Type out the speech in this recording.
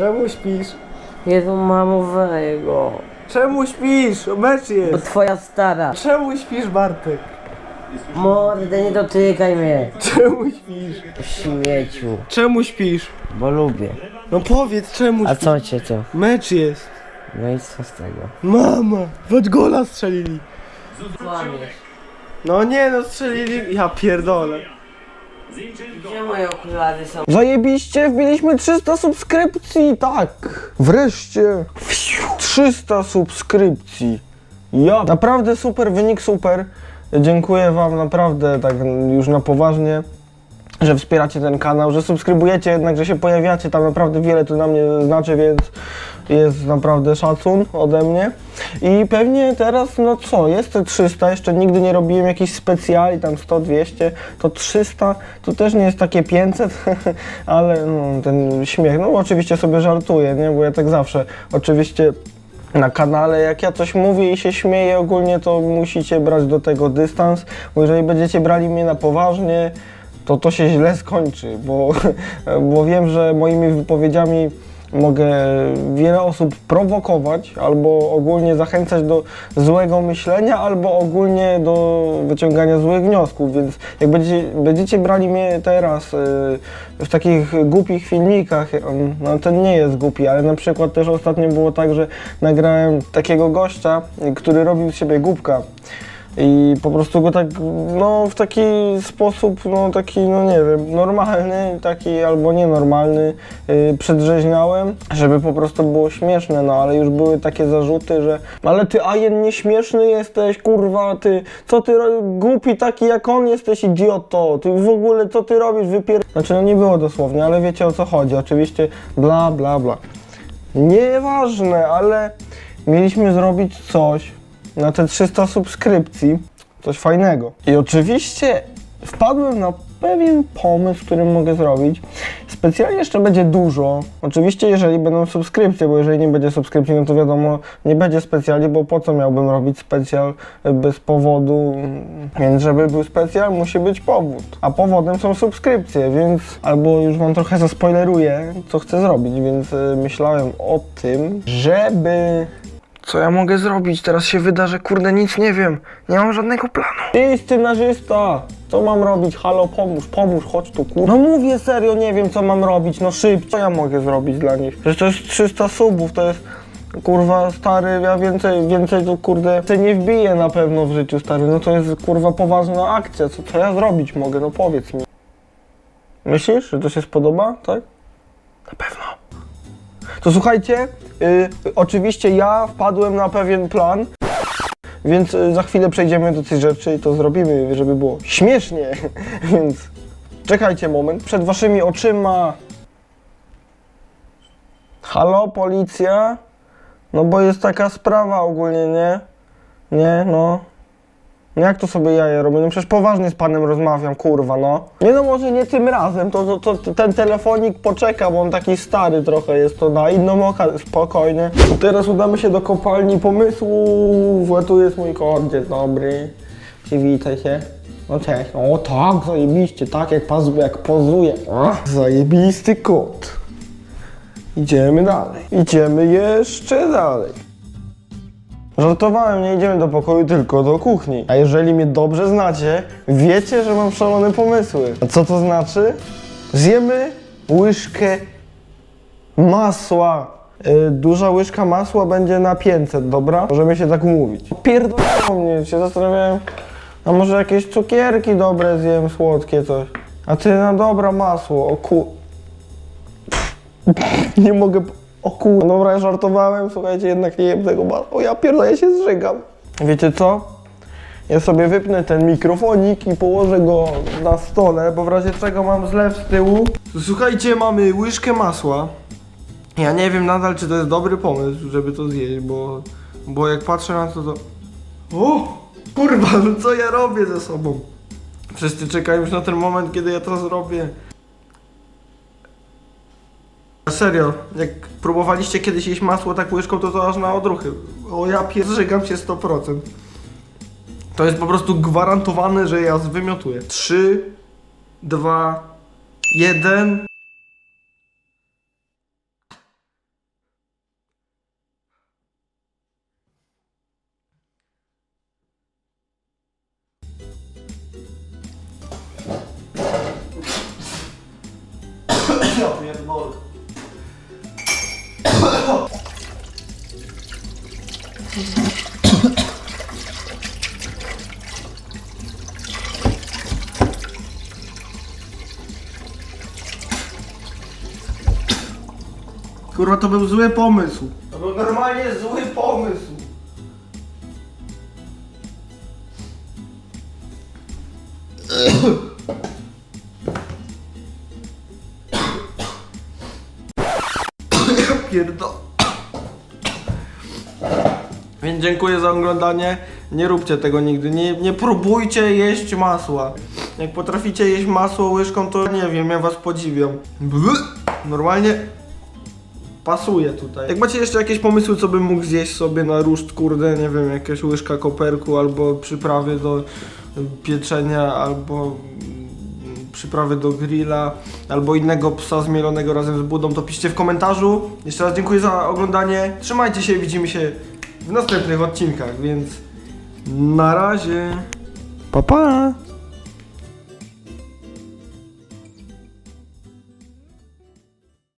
Czemu śpisz? Jezu, mamo, weź go. Czemu śpisz? Mecz Bo jest. twoja stara. Czemu śpisz, Bartek? Mordę, nie dotykaj mnie. Czemu śpisz? Śmieciu. Czemu śpisz? Bo lubię. No powiedz, czemu A śpisz? co cię to? Mecz jest. No i co z tego? Mama, weź gola strzelili. No nie no, strzelili. Ja pierdolę. Gdzie moje okulary są? Zajebiście, wbiliśmy 300 subskrypcji, tak! Wreszcie! 300 subskrypcji. Ja, naprawdę super, wynik super. Dziękuję wam naprawdę, tak już na poważnie, że wspieracie ten kanał, że subskrybujecie jednak, że się pojawiacie, tam naprawdę wiele to na mnie znaczy, więc jest naprawdę szacun ode mnie. I pewnie teraz, no co, jest te 300, jeszcze nigdy nie robiłem jakichś specjali, tam 100, 200, to 300 to też nie jest takie 500, ale no, ten śmiech, no oczywiście sobie żartuję, nie, bo ja tak zawsze, oczywiście na kanale, jak ja coś mówię i się śmieję ogólnie, to musicie brać do tego dystans, bo jeżeli będziecie brali mnie na poważnie, to to się źle skończy, bo, bo wiem, że moimi wypowiedziami mogę wiele osób prowokować, albo ogólnie zachęcać do złego myślenia, albo ogólnie do wyciągania złych wniosków, więc jak będziecie, będziecie brali mnie teraz y, w takich głupich filmikach, y, no ten nie jest głupi, ale na przykład też ostatnio było tak, że nagrałem takiego gościa, y, który robił z siebie głupka. I po prostu go tak, no w taki sposób, no taki, no nie wiem, normalny, taki albo nienormalny yy, przedrzeźniałem, żeby po prostu było śmieszne, no ale już były takie zarzuty, że ale ty Ajen nieśmieszny jesteś, kurwa, ty, co ty, głupi taki jak on jesteś, idioto, ty w ogóle co ty robisz, wypier... Znaczy no nie było dosłownie, ale wiecie o co chodzi, oczywiście bla bla bla. Nieważne, ale mieliśmy zrobić coś na te 300 subskrypcji, coś fajnego. I oczywiście wpadłem na pewien pomysł, który mogę zrobić. Specjalnie jeszcze będzie dużo. Oczywiście, jeżeli będą subskrypcje, bo jeżeli nie będzie subskrypcji, no to wiadomo, nie będzie specjali, bo po co miałbym robić specjal bez powodu? Więc żeby był specjal, musi być powód. A powodem są subskrypcje, więc albo już wam trochę zaspoileruję, co chcę zrobić, więc y, myślałem o tym, żeby co ja mogę zrobić? Teraz się wyda, że kurde nic nie wiem. Nie mam żadnego planu. Ty scenarzysta! Co mam robić? Halo, pomóż, pomóż, chodź tu, kurde. No mówię serio, nie wiem co mam robić, no szybko. Co ja mogę zrobić dla nich? Przecież to jest 300 subów, to jest... Kurwa, stary, ja więcej, więcej tu kurde, te nie wbiję na pewno w życiu, stary. No to jest kurwa poważna akcja. Co, co ja zrobić mogę? No powiedz mi. Myślisz, że to się spodoba, tak? Na pewno. To słuchajcie, y, oczywiście ja wpadłem na pewien plan, więc y, za chwilę przejdziemy do tych rzeczy i to zrobimy, żeby było śmiesznie. Więc czekajcie moment. Przed waszymi oczyma. Halo, policja? No bo jest taka sprawa ogólnie, nie? Nie, no. No jak to sobie jaja robię? No przecież poważnie z panem rozmawiam, kurwa, no. Nie no, może nie tym razem, to, to, to ten telefonik poczeka, bo on taki stary trochę jest, to na inną okazję, spokojnie. Teraz udamy się do kopalni pomysłów, a tu jest mój kod, dzień dobry. Przywitaj się. No cześć. O tak, zajebiście, tak jak, paz, jak pozuje. Zajebisty kot. Idziemy dalej. Idziemy jeszcze dalej. Żartowałem, nie idziemy do pokoju, tylko do kuchni. A jeżeli mnie dobrze znacie, wiecie, że mam szalone pomysły. A co to znaczy? Zjemy łyżkę masła. Yy, duża łyżka masła będzie na 500, dobra? Możemy się tak umówić. Pierdolą mnie, się zastanawiałem, a może jakieś cukierki dobre zjem, słodkie coś. A ty na dobra masło, o ku... Nie mogę. O kur... Dobra, żartowałem, słuchajcie, jednak nie jem tego masła. O ja pierdolę, ja się zżygam. Wiecie co? Ja sobie wypnę ten mikrofonik i położę go na stole, bo w razie czego mam zlew z tyłu. Słuchajcie, mamy łyżkę masła. Ja nie wiem nadal, czy to jest dobry pomysł, żeby to zjeść, bo, bo jak patrzę na to, to... O! Kurwa, no co ja robię ze sobą? Wszyscy czekają już na ten moment, kiedy ja to zrobię serio, jak próbowaliście kiedyś jeść masło tak łyżką, to to aż na odruchy. O ja pierzygam się 100%. To jest po prostu gwarantowane, że ja zwymiotuję. 3, 2, 1... Ja pierdolę. Kurwa, to był zły pomysł. To był normalnie zły pomysł. Pierdol. Więc dziękuję za oglądanie. Nie róbcie tego nigdy. Nie, nie próbujcie jeść masła. Jak potraficie jeść masło łyżką, to nie wiem, ja was podziwiam. Normalnie pasuje tutaj. Jak macie jeszcze jakieś pomysły, co bym mógł zjeść sobie na ruszt, kurde, nie wiem, jakaś łyżka koperku, albo przyprawy do pieczenia, albo przyprawy do grilla, albo innego psa zmielonego razem z budą, to piszcie w komentarzu. Jeszcze raz dziękuję za oglądanie. Trzymajcie się, widzimy się w następnych odcinkach, więc na razie. Pa pa!